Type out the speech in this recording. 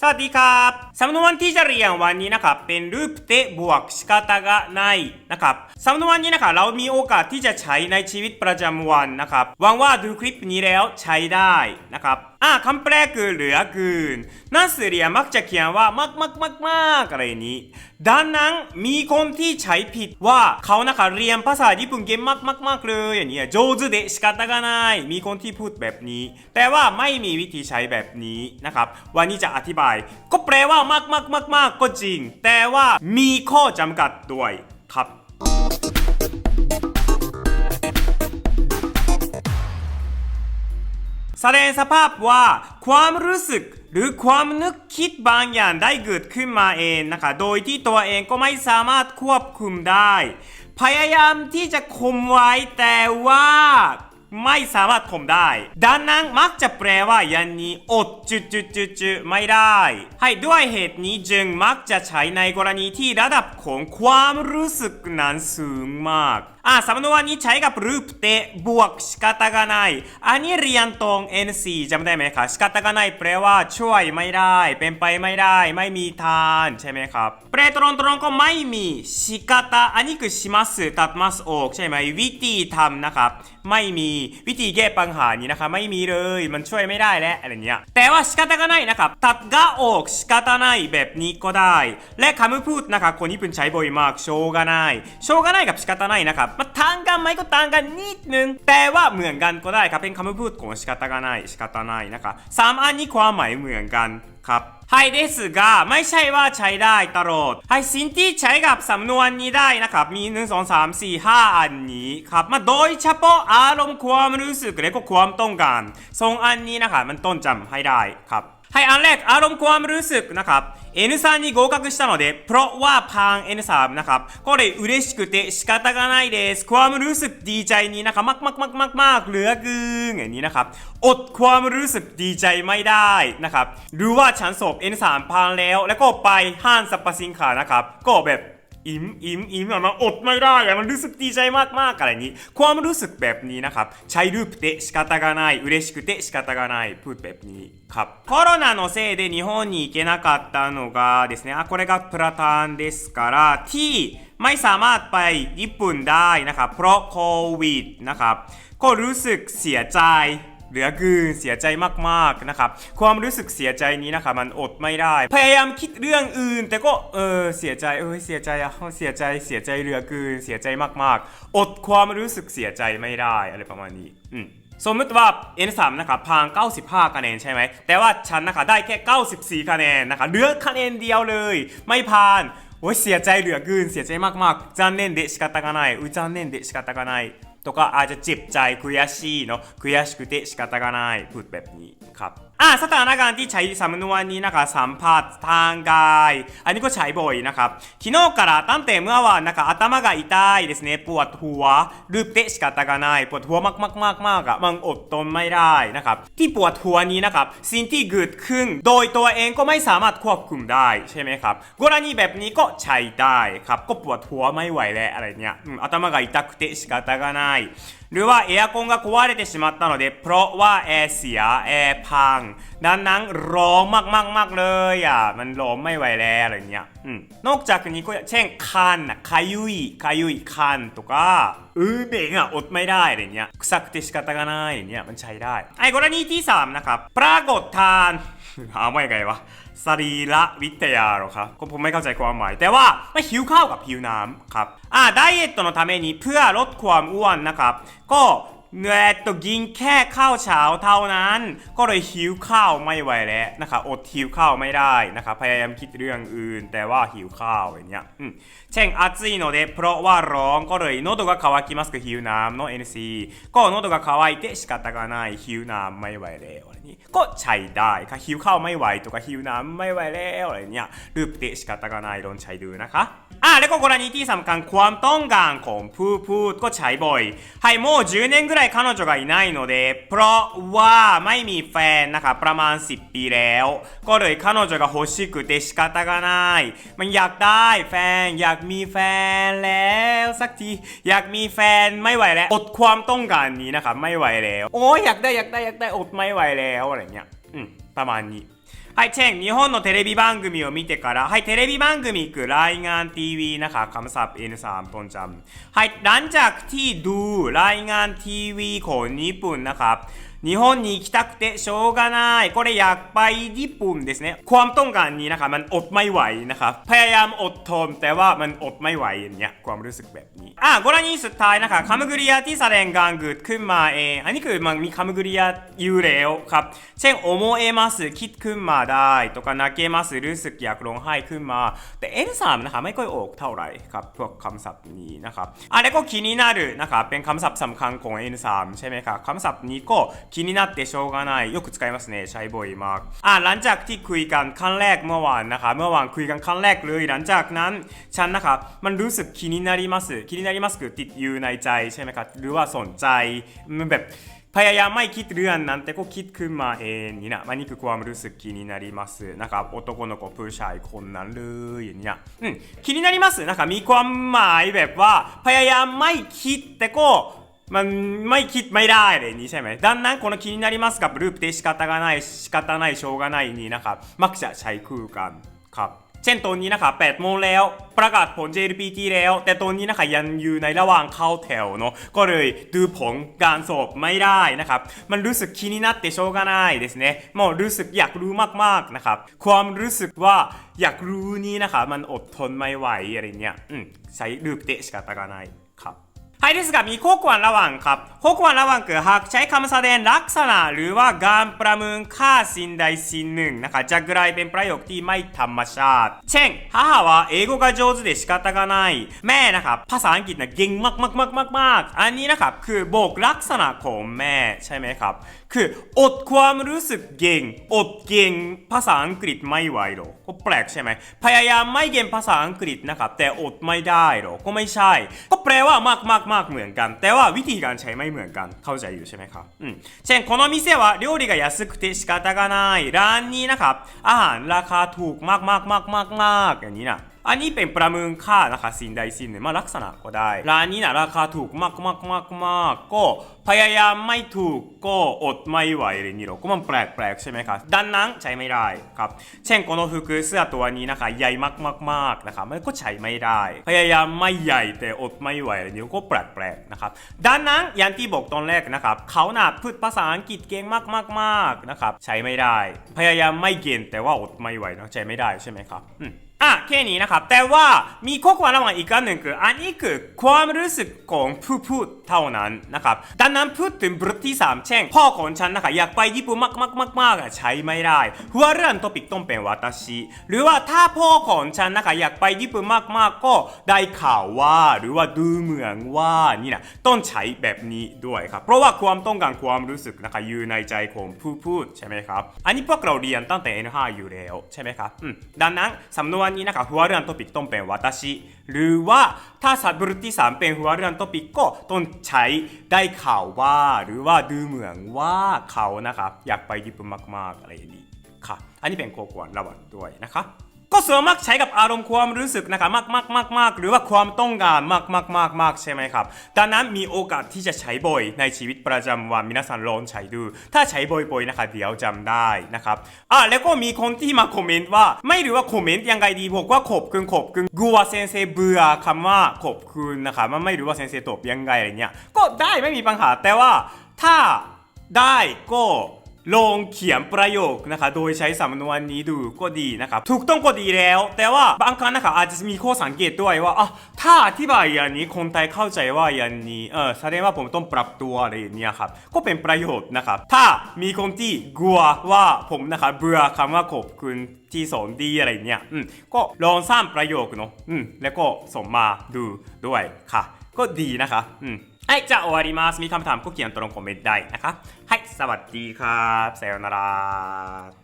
สวัสดีครับสำนวนที่จะเรียนวันนี้นะครับเป็นรูปเตะบวก仕方がないนะครับสำนวนนี้นะครับเรามีโอกาสที่จะใช้ในชีวิตประจำวันนะครับหวังว่าดูคลิปนี้แล้วใช้ได้นะครับ อ่าคำแปลคือเหลือเกินหนังสือเรียนมักจะเขียนว่ามากมากมากมากอะไรนี้ ดังนั้นมีคนที่ใช้ผิดว่าเขานะคะเรียนภาษาญี่ปุ่นเก่งมากมากมากเลยอย่างนี้上手で仕方がないมีคนที่พูดแบบนี้ แต่ว่าไม่มีวิธีใช้แบบนี้นะครับวันนี้จะอธิบาย ก็แปลว่ามากมากมากมากก็จริง แต่ว่ามีข้อจำกัดด้วยครับ แสดงสภาพว่าความรู้สึกหรือความนึกคิดบางอย่างได้เกิดขึ้นมาเองนะคะ โดยที่ตัวเองก็ไม่สามารถควบคุมได้ พยายามที่จะคุมไว้แต่ว่าไม่สามารถคุมได้ ดังนั้นมักจะแปลว่าอย่างนี้อดจุดจุดจุดจุดไม่ได้ ให้ด้วยเหตุนี้จึงมักจะใช้ในกรณีที่ระดับของความรู้สึกนั้นสูงมาก อ่าสำนวนนี้ใช้กับรูปเตะบวกสกาตากานายอันนี้เรียนตรง N4 จำได้ไหมครับสกาตากานายแปลว่าช่วยไม่ได้ เป็นไปไม่ได้ ไม่มีทางใช่ไหมครับแปลตรงตรงก็ไม่มีสกาตาอันนี้คือชิมัสตัดมัสออกใช่ไหมวิธีทำนะครับ ไม่มีวิธีแก้ปัญหานี้นะครับไม่มีเลยมันช่วยไม่ได้แล้วอะไรเงี้ยแต่ว่าสกาตากานายนะครับตัดกาออกสกาตานายแบบนี้ก็ได้ และคำพูดนะครับคนญี่ปุ่นใช้บ่อยมากโชกานายโชกานายกับสกาตานายนะครับมาทางกันไหมก็ต่างกันนิดนึง แต่ว่าเหมือนกันก็ได้ครับ เป็นคำพูดของ仕方がない仕方ないนะครับสามอันนี้ความหมายเหมือนกันครับはいですがไม่ใช่ว่าใช้ได้ตลอดはいสิ่งที่ใช้กับสำนวนนี้ได้นะครับมี1 2 3 4 5 อันนี้ครับมาโดยเฉพาะอารมณ์ความรู้สึกและก็ความต้องการสองอันนี้นะครับมันต้องจำให้ได้ครับ はい、อันแรกอารมณ์ความรู้สึกนะครับ N3 に合格したのでเพราะว่าพาง N3 นะครับ ก็เลย嬉しくて仕方がないですความรู้สึกดีใจนี้นะครับมากมากมากมากมากเหลือเกินอย่างนี้นะครับ อดความรู้สึกดีใจไม่ได้นะครับหรือว่าฉันสอบ N3 พางแล้ว แล้วก็ไปห้างสรรพสินค้านะครับ ก็แบบ อิ่มอิ่มอิ่มอะมันอดไม่ได้อะมันรู้สึกดีใจมากๆอะไรนี้ ความรู้สึกแบบนี้นะครับ ใช้รูปで仕方がない嬉しくて仕方がないพูดแบบนี้ครับコロナのせいで日本に行けなかったのがですねあこれがプラタンですからที่ไม่สามารถไปญี่ปุ่นได้นะครับ เพราะโควิดนะครับ ก็รู้สึกเสียใจ เหลือกือเสียใจมากๆนะครับความรู้สึกเสียใจนี้นะคะมันอดไม่ได้ พยายามคิดเรื่องอื่น แต่ก็เออเสียใจเออเสียใจอะเสียใจเสียใจเหลือกือเสียใจมากๆ อดความรู้สึกเสียใจไม่ได้อะไรประมาณนี้อืมสมมติว่า N3 นะครับพาง 95 คะแนนใช่ไหม แต่ว่าฉันนะคะได้แค่ 94 คะแนนนะคะเหลือคะแนนเดียวเลย ไม่ผ่านโอ้ยเสียใจเหลือเกินเสียใจมากๆจานเน่นเดชกาตากานายอุจานเน่นเดชกาตากานาย とかอาจจะเจ็บใจ悔しいเนาะ悔しくて仕方がないพูดแบบนี้ครับ อ่าสถานการณ์ที่ใช้สำนวนนี้นะคะสัมผัสทางกาย อันนี้ก็ใช้บ่อยนะครับ昨日からตั้งแต่เมื่อวานนะคะ頭が痛いですねปวดหัวรูปเตะ仕方がないปวดหัวมากมากมากมากๆอะมันอดทนไม่ได้นะครับที่ปวดหัวนี้นะครับสิ่งที่เกิดขึ้น โดยตัวเองก็ไม่สามารถควบคุมได้ใช่ไหมครับกรณีแบบนี้ก็ใช้ได้ครับก็ปวดหัวไม่ไหวแล้วอะไรเนี้ยอืม頭が痛くて仕方がないห รือว่าエアコンが壊れてしまったのでเพราะว่าแอร์เสียแอร์พังดังนั้นร้องมากมากมากๆเลยอ่ะมันร้องไม่ไหวแล้วอะไรเงี้ยอืมนอกจากนี้ก็เช่นคันอ่ะかゆいかゆいคันとかうーเบงอ่ะอดไม่ได้อะไรเงี้ย臭くて仕方がないเนี่ยมันใช้ได้ไอ้กรณีที่สามนะครับปรากฏทาน หาไม่ไงวะสรีระวิทยาหรอครับก็ผมไม่เข้าใจความหมาย แต่ว่าไม่หิวข้าวกับหิวน้ำครับอ่าไดเอทのためにเพื่อลดความอ้วนนะครับ ก็ เนื้อตกินแค่ข้าวเช้าเท่านั้น ก็เลยหิวข้าวไม่ไหวแล้วนะครับอดหิวข้าวไม่ได้นะครับพยายามคิดเรื่องอื่น แต่ว่าหิวข้าวอย่างเงี้ยอืมเช่น暑いのでเพราะว่าร้องก็เลย喉が渇きますก็หิวน้ำเนาะ NC ก็喉が渇いて仕方がないหิวน้ำไม่ไหวแล้วอะไรนี้ก็ใช้ได้ค่ะหิวข้าวไม่ไหวとかหิวน้ำไม่ไหวแล้วอะไรเนี้ยรูปเตะ仕方がないลองใช้ดูนะคะ อ่ะแล้วก็กรณีที่สำคัญความต้องการของผู้พูดก็ใช้บ่อยให้โม10年ぐらい彼女がいないのでเพราะว่าไม่มีแฟนนะครับประมาณ 10 ปีแล้ว ก็เลย彼女が欲しくて仕方がないมันอยากได้แฟน อยากมีแฟนแล้วสักที อยากมีแฟนไม่ไหวแล้ว อดความต้องการนี้นะครับไม่ไหวแล้ว โอ้ยอยากได้อยากได้อยากได้อดไม่ไหวแล้วอะไรเงี้ยอืมประมาณนี้ はい、เช่น日本のテレビ番組を見てからはいテレビ番組คือรายงานทีวีนะคะคำศัพท์ N3 ต้นจำはいหลังจากที่ดูรายงานทีวีของญี่ปุ่นนะครับ 日本に行きたくてしょうがないこれอยากไปญี่ปุ่นですねความต้องการนี้นะคะมันอดไม่ไหวนะครับพยายามอดทนแต่ว่ามันอดไม่ไหวอย่างเงี้ยความรู้สึกแบบนี้อ่ะกรณีสุดท้ายนะคะคำกริยาที่แสดงการเกิดขึ้นมาเองอันนี้คือมันมีคำกริยาอยู่แล้วครับเช่น思えますคิดขึ้นมาได้とか泣けますรู้สึกอยากร้องไห้ขึ้นมา แต่ N3 นะคะไม่ค่อยออกเท่าไหร่ครับพวกคำศัพท์นี้นะครับอ่ะแล้วก็気になるนะครับเป็นคำศัพท์สำคัญของ N3 ใช่ไหมครับคำศัพท์นี้ก็ 気になってしょうがないよく使いますねใช้บ่อยมากอ่ะหลังจากที่คุยกันครั้งแรกเมื่อวานนะคะเมื่อวานคุยกันครั้งแรกเลยหลังจากนั้นฉันนะคะมันรู้สึก気になります気になりますคือติดอยู่ในใจใช่ไหมครับหรือว่าสนใจมันแบบ พยายามไม่คิดเรื่องนั้นแต่ก็คิดขึ้นมาเองนี่นะมันนี่คือความรู้สึก気になりますนะครับ男の子ผู้ชายคนนั้นเลยอย่างเนี้ยอืม気になりますนะคะมีความหมายแบบว่า พยายามไม่คิดแต่ก็ มันไม่คิดไม่ได้เลยนี่ใช่ไหมดังนั้นこの気になりますกับรูปで仕方がない仕方ないしょうがないนี้นะครับมักจะใช้คู่กันครับ เช่นตอนนี้นะครับ8โมงแล้ว ประกาศผล JLPT แล้ว แต่ตอนนี้นะคะยังอยู่ในระหว่างเข้าแถวเนาะ ก็เลยดูผลการสอบไม่ได้นะครับ มันรู้สึก気になってしょうがないですねもうรู้สึกอยากรู้มากๆนะครับ ความรู้สึกว่าอยากรู้นี้นะคะมันอดทนไม่ไหวอะไรเงี้ยอืมใช้รูปเตะ仕方がないครับ はいですがมีข้อควรระวังครับข้อควรระวังคือหากใช้คำแสดงลักษณะหรือว่าการประเมินค่าสิ่งใดสิ่งหนึ่งนะคะจะกลายเป็นประโยคที่ไม่ธรรมชาติ เช่น母は英語が上手で仕方がないแม่นะครับภาษาอังกฤษนะเก่งมากมากมากมากมากอันนี้นะครับคือบอกลักษณะของแม่ใช่ไหมครับ คืออดความรู้สึกเก่งอดเก่งภาษาอังกฤษไม่ไหวหรอกก็แปลกใช่ไหมพยายามไม่เก่งภาษาอังกฤษนะครับแต่อดไม่ได้หรอกก็ไม่ใช่ ก็แปลว่ามากมาก มากเหมือนกัน แต่ว่าวิธีการใช้ไม่เหมือนกันเข้าใจอยู่ใช่ไหมครับอืมเช่นこの店は料理が安くて仕方がないร้านนี้นะครับอาหารราคาถูกมากมากมากมากมากอย่างนี้นะ อันนี้เป็นประเมินค่านะคะสิ่งใดสิ่งหนึ่งมาลักษณะก็ได้ร้านนี้นะราคาถูกมากมากมากมากก็พยายามไม่ถูกก็อดไม่ไหวเลยนี่หรอกก็มันแปลกแปลกๆใช่ไหมครับดังนั้นใช้ไม่ได้ครับ เช่นこの服เสื้อตัวนี้นะคะใหญ่มากมากมากๆนะครับมันก็ใช้ไม่ได้ พยายามไม่ใหญ่แต่อดไม่ไหวเลยนี่ก็แปลกแปลกๆนะครับดังนั้นอย่างที่บอกตอนแรกนะครับเขาน่ะพูดภาษาอังกฤษเก่งมากมากมากๆนะครับใช้ไม่ได้ พยายามไม่เก่งแต่ว่าอดไม่ไหวนะใช้ไม่ได้ใช่ไหมครับอืม อะแค่นี้นะครับ แต่ว่ามีข้อความระหว่างอีกอันหนึ่งคืออันนี้คือความรู้สึกของผู้พูดเท่านั้นนะครับดังนั้นพูดถึงบทที่สามเช่น พ่อของฉันนะคะอยากไปญี่ปุ่นมากมากมากมากๆๆอะใช้ไม่ได้หัวเรื่องท็อปิกต้องเป็น私หรือว่าถ้าพ่อของฉันนะคะอยากไปญี่ปุ่นมากมากๆก็ได้ข่าวว่าหรือว่าดูเหมือนว่านี่นะต้องใช้แบบนี้ด้วยครับ เพราะว่าความต้องการความรู้สึกนะคะอยู่ในใจของผู้พูดใช่ไหมครับ อันนี้พวกเราเรียนตั้งแต่ N5 อยู่แล้วใช่ไหมครับอืมดังนั้นสำนวนันนี้นะคะหัวเรื่องท็อปิกต้องเป็น私หรือว่าถ้าสัตว์บทที่สามเป็นหัวเรื่องท็อปิกก็ต้องใช้ได้ข่าวว่าหรือว่าดูเหมือนว่าเขานะครับอยากไปญี่ปุ่นมากๆอะไรอย่างนี้ค่ะ อันนี้เป็นข้อควรระหว่างด้วยนะคะ ก็ส่วนมากใช้กับอารมณ์ความรู้สึกนะคะมากมากมากมากหรือว่าความต้องการมากมากมากมากใช่ไหมครับดังนั้นมีโอกาสที่จะใช้บ่อยในชีวิตประจำวันมินาซันลองใช้ดู ถ้าใช้บ่อยๆนะคะเดี๋ยวจำได้นะครับอะแล้วก็มีคนที่มาคอมเมนต์ว่าไม่รู้ว่าคอมเมนต์ยังไงดีบอกว่าขอบคุณขอบคุณกัวเซนเซเบื่อคำว่าขอบคุณนะคะมันไม่รู้ว่าเซนเซตอบยังไงอะไรเงี้ยก็ได้ไม่มีปัญหาแต่ว่าถ้าได้ก็ ลงเขียนประโยคนะคะ โดยใช้สำนวนนี้ดูก็ดีนะครับ ถูกต้องก็ดีแล้ว แต่ว่าบางครั้งนะคะอาจจะมีข้อสังเกตด้วยว่าอะถ้าอธิบายอย่างนี้คนไทยเข้าใจว่าอย่างนี้ เออแสดงว่าผมต้องปรับตัวอะไรอย่างเนี้ยครับ ก็เป็นประโยชน์นะครับ ถ้ามีคนที่กลัวว่าผมนะคะเบื่อคำว่าขอบคุณที่สอนดีอะไรเนี้ยอืม ก็ลองสร้างประโยคเนาะ อืม แล้วก็ส่งมาดูด้วยค่ะ ก็ดีนะคะ อืม はい、じゃあ終わります。มีคำถามก็เขียนตรงคอมเมนต์ได้นะคะはい、สวัสดีครับさようなら